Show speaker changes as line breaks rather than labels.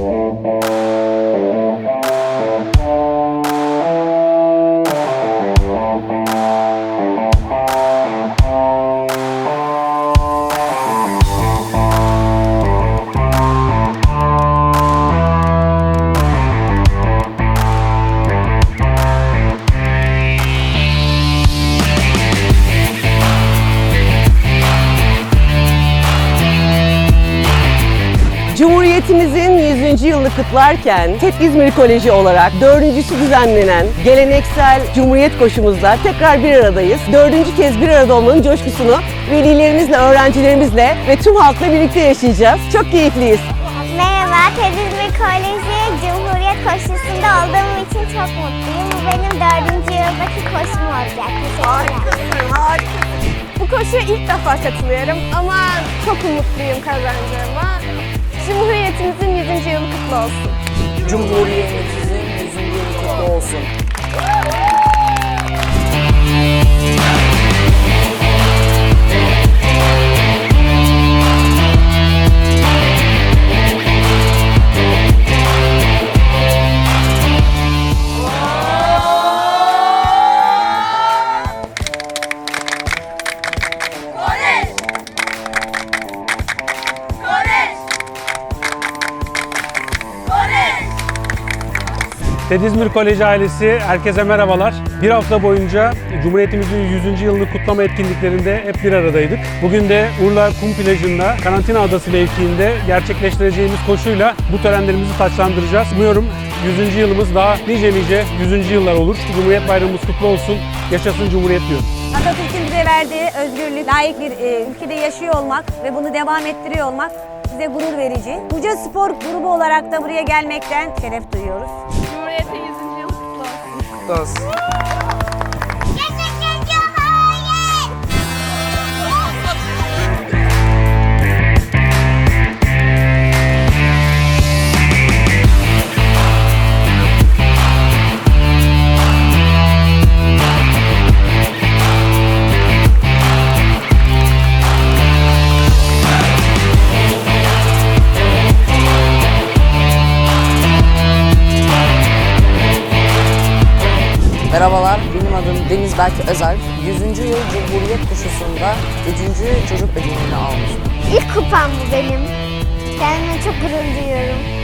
Thank you. Cumhuriyetimizin 100. yılını kutlarken TEP İzmir Koleji olarak dördüncüsü düzenlenen geleneksel Cumhuriyet koşumuzda tekrar bir aradayız. Dördüncü kez bir arada olmanın coşkusunu velilerimizle, öğrencilerimizle ve tüm halkla birlikte yaşayacağız. Çok keyifliyiz.
Merhaba, TED Koleji Cumhuriyet koşusunda olduğum için çok mutluyum. Bu benim dördüncü yıldaki koşum olacak. Teşekkürler.
Bu koşuya ilk defa katılıyorum ama çok umutluyum kazanacağıma. Cumhuriyetimizin 100. yılı kutlu olsun.
Cumhuriyetimizin 100. yılı kutlu olsun.
TED İzmir Koleji ailesi herkese merhabalar. Bir hafta boyunca Cumhuriyetimizin 100. yılını kutlama etkinliklerinde hep bir aradaydık. Bugün de Urla Kum Plajı'nda Karantina Adası mevkiinde gerçekleştireceğimiz koşuyla bu törenlerimizi taçlandıracağız. Umuyorum 100. yılımız daha nice nice 100. yıllar olur. Cumhuriyet Bayramımız kutlu olsun. Yaşasın Cumhuriyet diyorum.
Atatürk'ün bize verdiği özgürlük, layık bir e, ülkede yaşıyor olmak ve bunu devam ettiriyor olmak bize gurur verici. Buca Spor grubu olarak da buraya gelmekten şeref duyuyoruz.
Kutlu olsun.
Merhabalar, benim adım Deniz Berk Özer. 100. yıl Cumhuriyet koşusunda 3. çocuk ödülünü almıştım.
İlk kupam bu benim. Kendime çok gurur duyuyorum.